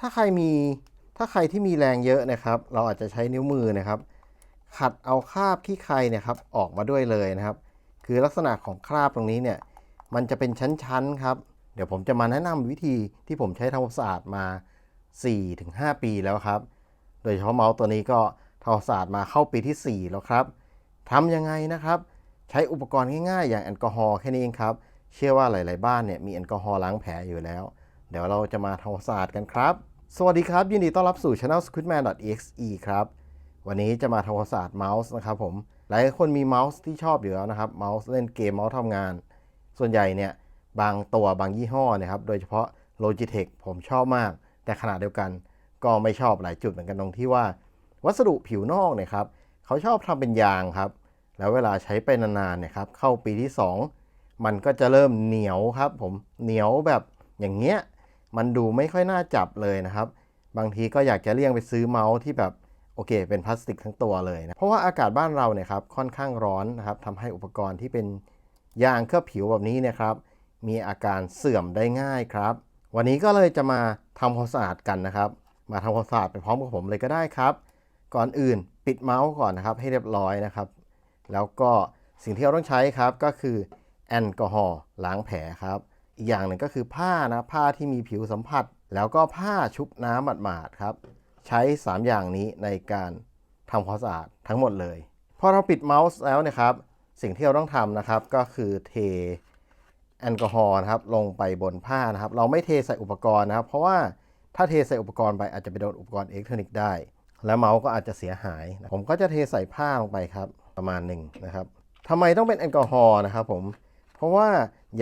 ถ้าใครมีถ้าใครที่มีแรงเยอะนะครับ เราอาจจะใช้นิ้วมือนะครับ ขัดเอาคราบขี้ใครเนี่ยครับออกมาด้วยเลยนะครับ คือลักษณะของคราบตรงนี้เนี่ย มันจะเป็นชั้นๆครับ เดี๋ยวผมจะมาแนะนำวิธีที่ผมใช้ทำความสะอาดมา 4-5 ปีแล้วครับ โดยเฉพาะเมาส์ตัวนี้ก็ทำความสะอาดมาเข้าปีที่ 4 แล้วครับทำยังไงนะครับ ใช้อุปกรณ์ง่ายๆ อย่างแอลกอฮอล์แค่นี้เองครับ เชื่อว่าหลาย ๆ บ้านเนี่ยมีแอลกอฮอล์ล้างแผลอยู่แล้ว เดี๋ยวเราจะมาทำความสะอาดกันครับ สวัสดีครับ ยินดีต้อนรับสู่ channel squidman.exe ครับ วันนี้จะมาทำความสะอาดเมาส์นะครับผม หลายคนมีเมาส์ที่ชอบอยู่แล้วนะครับ เมาส์เล่นเกมเมาส์ทำงาน ส่วนใหญ่เนี่ยบางตัวบางยี่ห้อนะครับ โดยเฉพาะ Logitech ผมชอบมาก แต่ขณะเดียวกันก็ไม่ชอบหลายจุดเหมือนกันตรงที่ว่า วัสดุผิวนอกเนี่ยครับเขาชอบทำเป็นยางครับ แล้วเวลาใช้ไปนานๆเนี่ยครับเข้าปีที่ 2 มันก็จะเริ่มเหนียวครับผมเหนียวแบบอย่างเงี้ย มันดูไม่ค่อยน่าจับเลยนะครับ บางทีก็อยากจะเลี่ยงไปซื้อเมาส์ที่แบบโอเค เป็นพลาสติกทั้งตัวเลยนะเพราะว่าอากาศบ้านเราเนี่ยครับค่อนข้างร้อนนะครับทำให้อุปกรณ์ที่เป็นยางเคลือบผิวแบบนี้เนะครับ มีอาการเสื่อมได้ง่ายครับ วันนี้ก็เลยจะมาทำความสะอาดกันนะครับ มาทำความสะอาดไปพร้อมกับผมเลยก็ได้ครับ ก่อนอื่นปิดเมาส์ก่อนนะครับ ให้เรียบร้อยนะครับ แล้วก็สิ่งที่เราต้องใช้ครับก็คือแอลกอฮอล์ล้างแผลครับ อีกอย่างหนึ่งก็คือผ้านะผ้าที่มีผิวสัมผัส แล้วก็ผ้าชุบน้ำหมาดๆครับ ใช้ 3 อย่างนี้ในการทำความสะอาดทั้งหมดเลย พอเราปิดเมาส์แล้วนะครับ สิ่งที่เราต้องทำนะครับก็คือเทแอลกอฮอล์นะครับลงไปบนผ้านะครับ เราไม่เทใส่อุปกรณ์นะครับ เพราะว่าถ้าเทใส่อุปกรณ์ไปอาจจะไปโดนอุปกรณ์อิเล็กทรอนิกส์ได้ แล้วเมาส์ก็อาจจะเสียหาย ผมก็จะเทใส่ผ้าลงไปครับประมาณหนึ่งนะครับทำไมต้องเป็นแอลกอฮอล์นะครับผม เพราะว่า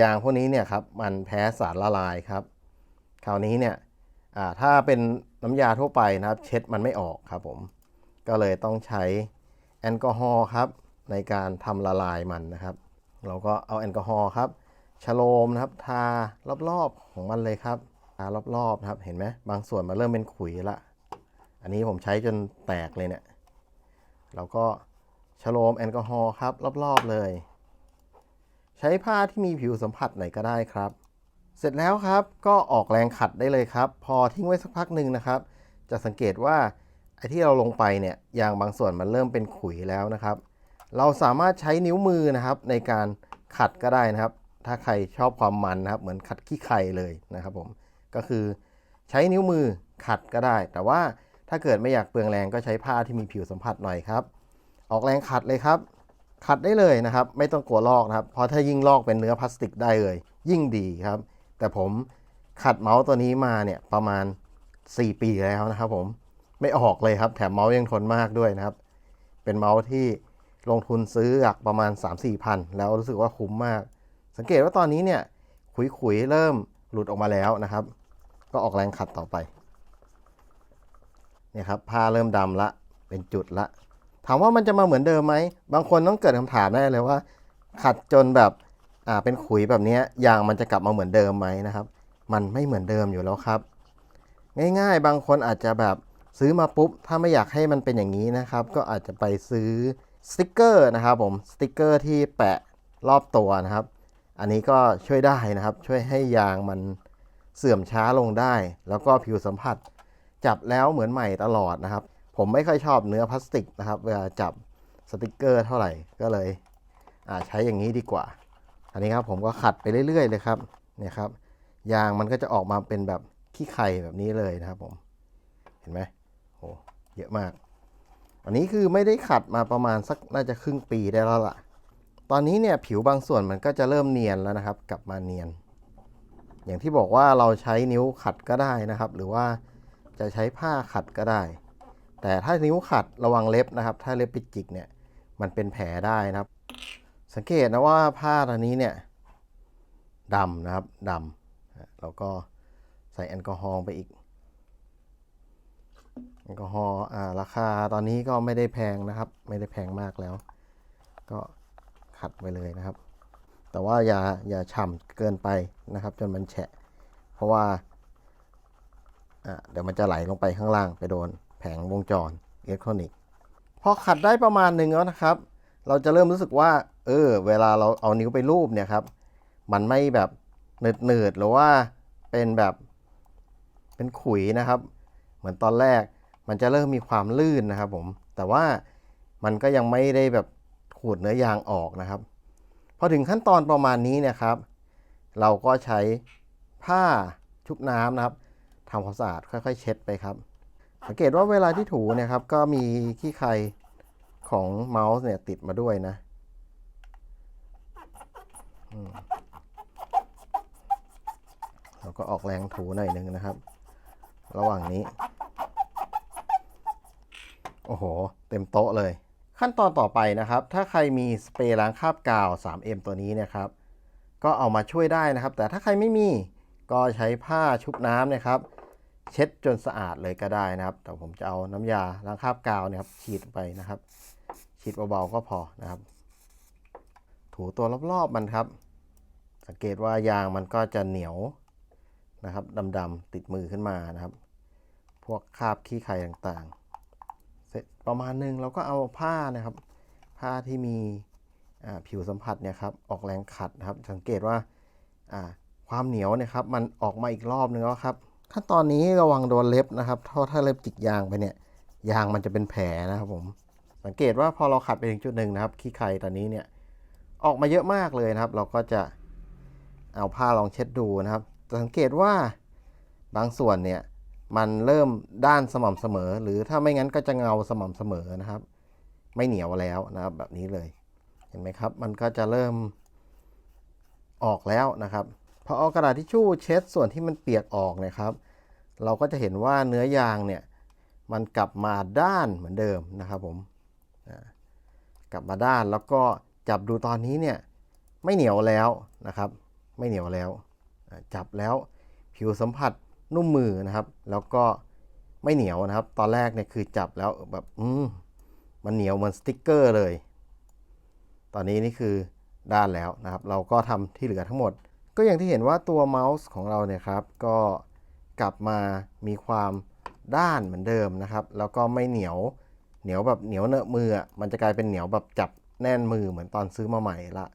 ยางพวกนี้เนี่ยครับมันแพ้สารละลายครับ คราวนี้เนี่ยถ้าเป็นน้ำยาทั่วไปนะครับ เช็ดมันไม่ออกครับผมก็เลยต้องใช้แอลกอฮอล์ครับในการทำละลายมันนะครับ เราก็เอาแอลกอฮอล์ครับชโลมนะครับทารอบๆของมันเลยครับทารอบๆนะครับเห็นไหมบางส่วนมันเริ่มเป็นขุยละอันนี้ผมใช้จนแตกเลยเนี่ยเราก็ชโลมแอลกอฮอล์ครับรอบๆเลย ใช้ผ้าที่มีผิวสัมผัสไหนก็ได้ครับ เสร็จแล้วครับก็ออกแรงขัดได้เลยครับ พอทิ้งไว้สักพักหนึ่งนะครับ จะสังเกตว่าไอ้ที่เราลงไปเนี่ยยางบางส่วนมันเริ่มเป็นขุยแล้วนะครับ เราสามารถใช้นิ้วมือนะครับในการขัดก็ได้นะครับ ถ้าใครชอบความมันนะครับ เหมือนขัดขี้ไข่เลยนะครับผมก็คือใช้นิ้วมือขัดก็ได้ แต่ว่าถ้าเกิดไม่อยากเปลืองแรงก็ใช้ผ้าที่มีผิวสัมผัสหน่อยครับ ออกแรงขัดเลยครับ ขัดได้เลยนะครับ ไม่ต้องกลัวลอกนะครับ เพราะถ้ายิ่งลอกเป็นเนื้อพลาสติกได้เลย ยิ่งดีครับ แต่ผมขัดเมาส์ตัวนี้มาเนี่ยประมาณ 4 ปีแล้วนะครับผมไม่ออกเลยครับ แถมเมาส์ยังทนมากด้วยนะครับ เป็นเมาส์ที่ลงทุนซื้อหลักประมาณ 3-4พันแล้วรู้สึกว่าคุ้มมาก สังเกตว่าตอนนี้เนี่ยขุยๆเริ่มหลุดออกมาแล้วนะครับ ก็ออกแรงขัดต่อไปเนี่ยครับผ้าเริ่มดำละเป็นจุดละ ถามว่ามันจะมาเหมือนเดิมไหม บางคนต้องเกิดคำถามได้เลยว่า ขัดจนแบบอ่าเป็นขุยแบบนี้ยยางมันจะกลับมาเหมือนเดิมไหมนะครับ มันไม่เหมือนเดิมอยู่แล้วครับ ง่ายๆ บางคนอาจจะแบบซื้อมาปุ๊บ ถ้าไม่อยากให้มันเป็นอย่างนี้นะครับ ก็อาจจะไปซื้อสติกเกอร์นะครับผมสติกเกอร์ที่แปะรอบตัวนะครับ อันนี้ก็ช่วยได้นะครับ ช่วยให้ยางมันเสื่อมช้าลงได้ แล้วก็ผิวสัมผัส จับแล้วเหมือนใหม่ตลอดนะครับ ผมไม่ค่อยชอบเนื้อพลาสติกนะครับ เวลาจับสติกเกอร์เท่าไหร่ก็เลยใช้อย่างนี้ดีกว่า อันนี้ครับผมก็ขัดไปเรื่อย ๆ เลยครับเนี่ยครับ ยางมันก็จะออกมาเป็นแบบขี้ไข่แบบนี้เลยนะครับผมเห็นไหมโหเยอะมาก อันนี้คือไม่ได้ขัดมาประมาณสักน่าจะครึ่งปีได้แล้วล่ะ ตอนนี้เนี่ยผิวบางส่วนมันก็จะเริ่มเนียนแล้วนะครับ กลับมาเนียน อย่างที่บอกว่าเราใช้นิ้วขัดก็ได้นะครับ หรือว่าจะใช้ผ้าขัดก็ได้ แต่ถ้านิ้วขัดระวังเล็บนะครับ ถ้าเล็บไปจิกเนี่ยมันเป็นแผลได้นะครับ สังเกตนะว่าผ้าตัวนี้เนี่ยดำนะครับดำแล้วก็ใส่แอลกอฮอล์ไปอีกแอลกอฮอล์อ่าราคาตอนนี้ก็ไม่ได้แพงนะครับ ไม่ได้แพงมากแล้ว ก็ขัดไปเลยนะครับ แต่ว่าอย่าอย่าฉ่ำเกินไปนะครับ จนมันแฉะ เพราะว่าอ่าเดี๋ยวมันจะไหลลงไปข้างล่างไปโดน แผงวงจรอิเล็กทรอนิกส์พอขัดได้ประมาณหนึ่งแล้วนะครับ เราจะเริ่มรู้สึกว่า เออ เวลาเราเอานิ้วไปรูปเนี่ยครับ มันไม่แบบเหนืดๆหรือว่าเป็นแบบเป็นขุยนะครับ เหมือนตอนแรกมันจะเริ่มมีความลื่นนะครับผมแต่ว่ามันก็ยังไม่ได้แบบขูดเนื้อยางออกนะครับ พอถึงขั้นตอนประมาณนี้เนะครับ เราก็ใช้ผ้าชุบน้ำนะครับทำความสะอาดค่อย ๆ เช็ดไปครับ สังเกตว่าเวลาที่ถูเนะครับ ก็มีขี้ใครของเมาส์เนี่ยติดมาด้วยนะเราก็ออกแรงถูหน่อยหนึงนะครับ ระหว่างนี้ โอ้โห เต็มโต๊ะเลย ขั้นตอนต่อไปนะครับ ถ้าใครมีสเปรย์ล้างคราบกาว 3M ตัวนี้เนะครับ ก็เอามาช่วยได้นะครับ แต่ถ้าใครไม่มีก็ใช้ผ้าชุบน้ำนะครับ เช็ดจนสะอาดเลยก็ได้นะครับ แต่ผมจะเอาน้ำยาล้างคราบกาวเนี่ยครับฉีดไปนะครับ ฉีดเบาๆก็พอนะครับ ถูตัวรอบๆมันครับ สังเกตว่ายางมันก็จะเหนียวนะครับดำๆติดมือขึ้นมานะครับ พวกคราบขี้ไข่ต่างๆ เสร็จประมาณหนึงเราก็เอาผ้านะครับ ผ้าที่มีผิวสัมผัสเนี่ยครับออกแรงขัดนะครับ สังเกตว่าอ่าความเหนียวเนี่ยครับมันออกมาอีกรอบนึงแล้วครับ ขั้นตอนนี้ระวังโดนเล็บนะครับเพราถ้าเล็บจิกยางไปเนี่ย ยางมันจะเป็นแผลนะครับผม สังเกตว่าพอเราขัดไปถึงจุดหนึ่งนะครับ ขี้ไข่ตอนนี้เนี่ยออกมาเยอะมากเลยนะครับ เราก็จะเอาผ้าลองเช็ดดูนะครับ สังเกตว่าบางส่วนเนี่ยมันเริ่มด้านสม่ำเสมอ หรือถ้าไม่งั้นก็จะเงาสม่ำเสมอนะครับ ไม่เหนียวแล้วนะครับแบบนี้เลย เห็นไหมครับ มันก็จะเริ่มออกแล้วนะครับ พอเอากระดาษทิชชู่เช็ดส่วนที่มันเปียกออกนะครับ เราก็จะเห็นว่าเนื้อยางเนี่ยมันกลับมาด้านเหมือนเดิมนะครับผมกลับมาด้านแล้วก็จับดูตอนนี้เนี่ยไม่เหนียวแล้วนะครับ ไม่เหนียวแล้วจับแล้วผิวสัมผัสนุ่มมือนะครับ แล้วก็ไม่เหนียวนะครับ ตอนแรกเนี่ยคือจับแล้วแบบอืมมันเหนียวเหมือนสติ๊กเกอร์เลย ตอนนี้นี่คือด้านแล้วนะครับ เราก็ทำที่เหลือทั้งหมด ก็อย่างที่เห็นว่าตัวเมาส์ของเราเนี่ยครับ ก็กลับมามีความด้านเหมือนเดิมนะครับ แล้วก็ไม่เหนียวเหนียวแบบเหนียวเนอะมือมันจะกลายเป็นเหนียวแบบจับแน่นมือเหมือนตอนซื้อมาใหม่ละ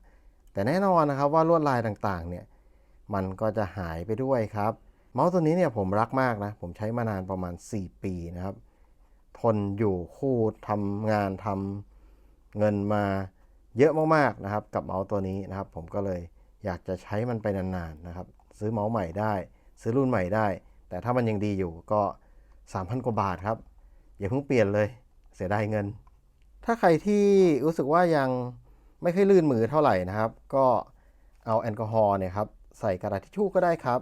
แต่แน่นอนนะครับว่าลวดลายต่างๆเนี่ยมันก็จะหายไปด้วยครับ เมาส์ตัวนี้เนี่ยผมรักมากนะ ผมใช้มานานประมาณ 4 ปีนะครับ ทนอยู่คู่ทำงานทำเงินมาเยอะมากๆนะครับ กับเมาส์ตัวนี้นะครับ ผมก็เลย อยากจะใช้มันไปนานๆนะครับ ซื้อเมาส์ใหม่ได้ ซื้อรุ่นใหม่ได้ แต่ถ้ามันยังดีอยู่ก็ 3,000 กว่าบาทครับ อย่าเพิ่งเปลี่ยนเลย เสียดายเงิน ถ้าใครที่รู้สึกว่ายังไม่ค่อยลื่นมือเท่าไหร่นะครับ ก็เอาแอลกอฮอล์เนี่ยครับใส่กระดาษทิชชู่ก็ได้ครับ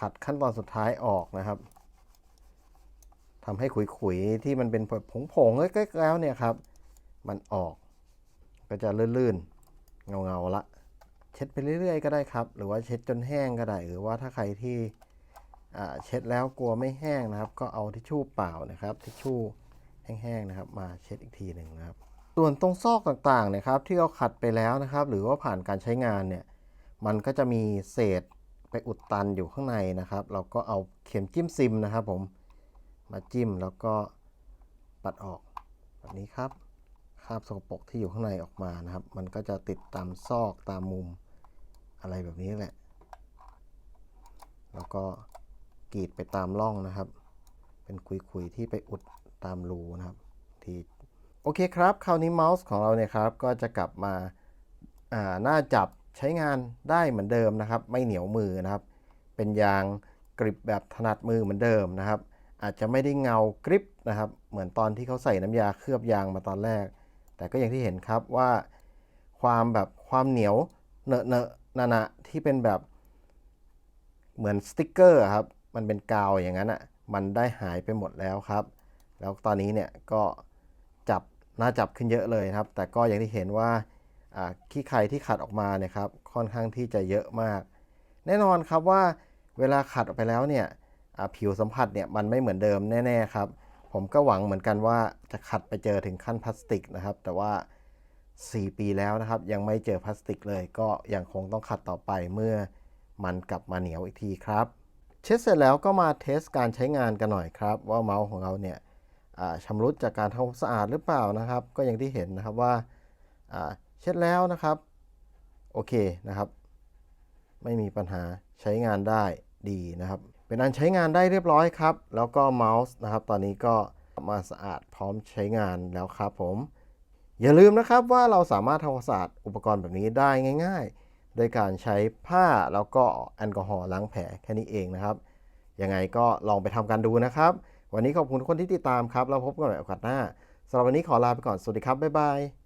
ขัดขั้นตอนสุดท้ายออกนะครับทำให้ขุยๆที่มันเป็นผงๆเล็กๆแล้วเนี่ยครับ มันออกก็จะลื่นๆเงาๆละ เช็ดไปเรื่อยๆ ก็ได้ครับ หรือว่าเช็ดจนแห้งก็ได้ หรือว่าถ้าใครที่เช็ดแล้วกลัวไม่แห้งนะครับ ก็เอาทิชชู่เปล่านะครับทิชชู่แห้งๆนะครับ มาเช็ดอีกทีหนึ่งนะครับ ส่วนตรงซอกต่างๆนะครับ ที่เราขัดไปแล้วนะครับ หรือว่าผ่านการใช้งานเนี่ยมันก็จะมีเศษไปอุดตันอยู่ข้างในนะครับ เราก็เอาเข็มจิ้มซิมนะครับ ผมมาจิ้มแล้วก็ปัดออกแบบนี้ครับคราบสกปรกที่อยู่ข้างในออกมานะครับ มันก็จะติดตามซอกตามมุม อะไรแบบนี้แหละ แล้วก็กรีดไปตามร่องนะครับ เป็นคุยๆที่ไปอุดตามรูนะครับ ที่โอเคครับ คราวนี้เมาส์ของเราเนี่ยครับ ก็จะกลับมาอ่าหน้าจับใช้งานได้เหมือนเดิมนะครับ ไม่เหนียวมือนะครับ เป็นยางกริบแบบถนัดมือเหมือนเดิมนะครับ อาจจะไม่ได้เงากริบนะครับ เหมือนตอนที่เขาใส่น้ำยาเคลือบยางมาตอนแรก แต่ก็อย่างที่เห็นครับว่าความแบบความเหนียวเนอะเนอะ นานะที่เป็นแบบเหมือนสติกเกอร์ครับ มันเป็นกาวอย่างนั้นอะ มันได้หายไปหมดแล้วครับ แล้วตอนนี้เนี่ยก็จับน่าจับขึ้นเยอะเลยครับ แต่ก็อย่างที่เห็นว่าขี้ไข่ที่ขัดออกมาเนี่ยครับ ค่อนข้างที่จะเยอะมาก แน่นอนครับว่าเวลาขัดออกไปแล้วเนี่ยผิวสัมผัสเนี่ยมันไม่เหมือนเดิมแน่ ๆ ครับ ผมก็หวังเหมือนกันว่าจะขัดไปเจอถึงขั้นพลาสติกนะครับ แต่ว่า 4 ปีแล้วนะครับ ยังไม่เจอพลาสติกเลย ก็ยังคงต้องขัดต่อไปเมื่อมันกลับมาเหนียวอีกทีครับ เช็ดเสร็จแล้วก็มาเทสการใช้งานกันหน่อยครับ ว่าเมาส์ของเราเนี่ยชำรุดจากการทำความสะอาดหรือเปล่านะครับ ก็อย่างที่เห็นนะครับว่าเช็ดแล้วนะครับโอเคนะครับ ไม่มีปัญหาใช้งานได้ดีนะครับ เป็นอันใช้งานได้เรียบร้อยครับ แล้วก็เมาส์นะครับ ตอนนี้ก็มาสะอาดพร้อมใช้งานแล้วครับผม อย่าลืมนะครับว่าเราสามารถทำความสะอาดอุปกรณ์แบบนี้ได้ง่าย ๆ โดยการใช้ผ้าแล้วก็แอลกอฮอล์ล้างแผลแค่นี้เองนะครับ ยังไงก็ลองไปทำกันดูนะครับ วันนี้ขอบคุณทุกคนที่ติดตามครับ แล้วพบกันใหม่โอกาสหน้าสำหรับวันนี้ขอลาไปก่อน สวัสดีครับ บ๊ายบาย